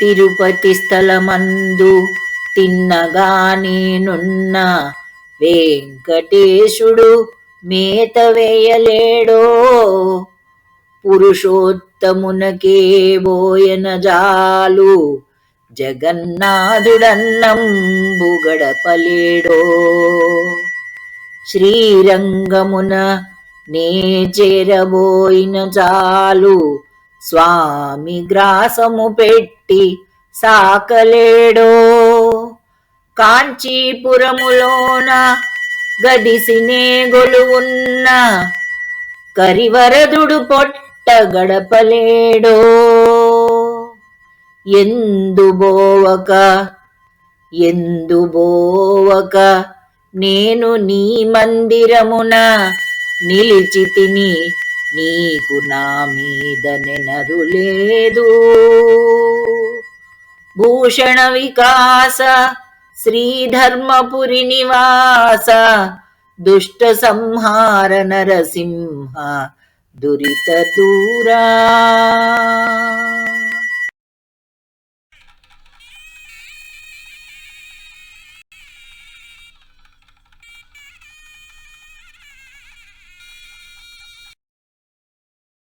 తిరుపతి స్థలమందు తిన్నగా నేనున్న వెంకటేశుడు మేత వేయలేడో. పురుషోత్తమునకే బోయన జాలు జగన్నాథుడన్నం బుగడపలేడో శ్రీరంగమున నే చేరబోయిన చాలు స్వామి గ్రాసము పెట్టి సాకలేడో. కాంచీపురములోన గదిసినే గొలువున్న కరివరదుడు పొట్ట గడపలేడో. ఎందు బోవక ఎందు బోవక నేను నీ మందిరమున నిలిచి తిని నీకు నా మీద నెనరు లేదు భూషణ వికాస శ్రీధర్మపురి నివాస దుష్ట సంహార నరసింహ దురిత దూరా.